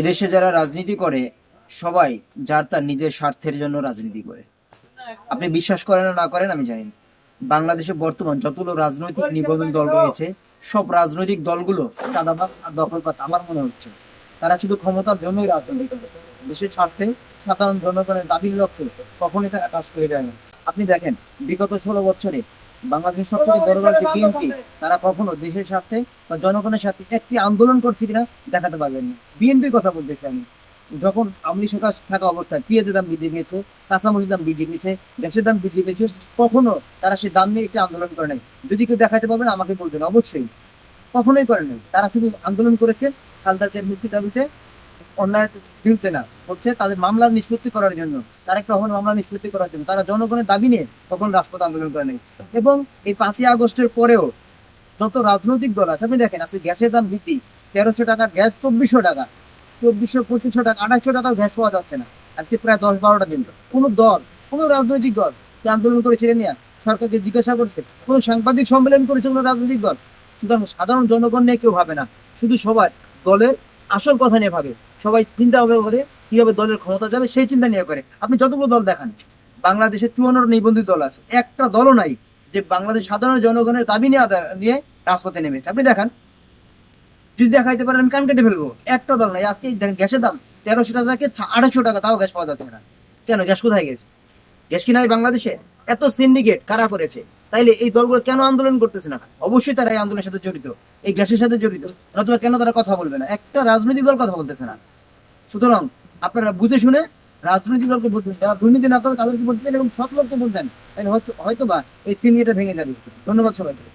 এদেশে যারা রাজনীতি করে, সবাই যার তার নিজের স্বার্থের জন্য রাজনীতি করে। আপনি বিশ্বাস করেন না করেন, আমি জানি। বাংলাদেশে বর্তমান যতগুলো রাজনৈতিক নিবন্ধন দল রয়েছে, সব রাজনৈতিক দলগুলো চাঁদাবাদ আর দখলবাদ আমার মনে হচ্ছে। তারা শুধু ক্ষমতার জন্যই রাজনীতি করে। দেশের স্বার্থে সাধারণ জনগণের দাবির লক্ষ্যে কখনই তারা কাজ করে যায় না। আপনি দেখেন, বিগত ষোলো বছরে বাংলাদেশের সবথেকে বড় রাজ্য বিএনপি তারা কখনো দেশের স্বার্থে বা জনগণের স্বার্থে একটি আন্দোলন করছে কিনা দেখাতে পারবেন না। বিএনপির কথা বলতেছি আমি। যখন আমলি সরকার থাকা অবস্থায় পেঁয়াজের দাম বৃদ্ধি পেয়েছে, কাঁচামরিচের দাম বৃদ্ধি পেয়েছে, গ্যাসের দাম বৃদ্ধি পেয়েছে, কখনো তারা সেই দাম নিয়ে একটি আন্দোলন করে নাই। যদি কেউ দেখাতে পারবেন, আমাকে বলবেন অবশ্যই। কখনোই করে নাই। তারা শুধু আন্দোলন করেছে, খালদা চেয়ার মুক্তি দাবিতে অন্যায় বিরুদ্ধে না, হচ্ছে তাদের নিষ্পত্তি করার জন্য। তারা মামলা নিষ্পত্তি করার জন্য, তারা জনগণের দাবি নিয়ে তখন রাজপথ আন্দোলন করে নাই। এবং এই পাঁচই আগস্টের পরেও যত রাজনৈতিক দল আছে, আপনি দেখেন, আজকে গ্যাসের দাম বৃদ্ধি, তেরোশো টাকা গ্যাস, চব্বিশশো টাকা, চব্বিশশো, পঁচিশশো টাকা আঠাশশো টাকাও গ্যাস পাওয়া যাচ্ছে না। আজকে প্রায় দশ বারোটা দিন কোনো দল, কোনো রাজনৈতিক দল যে আন্দোলন করেছিলেন নিয়ে সরকারকে জিজ্ঞাসা করছে। কোনো সাংবাদিক সম্মেলন করেছে কোনো রাজনৈতিক দল? সুতরাং সাধারণ জনগণ নিয়ে কেউ ভাবে না। শুধু সবাই, দলের আসল কথা নিয়ে ভাবে। সবাই চিন্তা ভাবে করে কীভাবে দলের ক্ষমতা যাবে, সেই চিন্তা নিয়ে করে। আপনি যতগুলো দল দেখান, বাংলাদেশে চুয়ান্নটা নিবন্ধিত দল আছে। একটা দলও নাই যে বাংলাদেশ সাধারণ জনগণের দাবি নিয়ে রাজপথে নেমেছে। আপনি দেখান। যদি দেখাইতে পারেন, আমি কান কেটে ফেলব। একটা দল নাই। আজকে দেখেন, গ্যাসের দাম তেরোশো টাকা থেকে আড়াইশো টাকা, তাও গ্যাস পাওয়া যাচ্ছে না। কেন? গ্যাস কোথায় গেছে? গ্যাস কি নাই বাংলাদেশে? এত সিন্ডিকেট কারা করেছে? তাইলে এই দলগুলো কেন আন্দোলন করতেছে না? অবশ্যই তারা এই আন্দোলনের সাথে জড়িত। এই গ্যাসের সাথে জড়িত। নতুবা কেন তারা কথা বলবে না? একটা রাজনৈতিক দল কথা বলতেছে না। সুতরাং আপনারা বুঝে শুনে রাজনৈতিক দলকে বলতেন যারা দুর্নীতি না করে তাদেরকে বলতেন এবং সৎ লোককে বলতেন তাহলে হয়তো হয়তো বা এই সিনিয়রটা ভেঙে যাবে। ধন্যবাদ সবাইকে।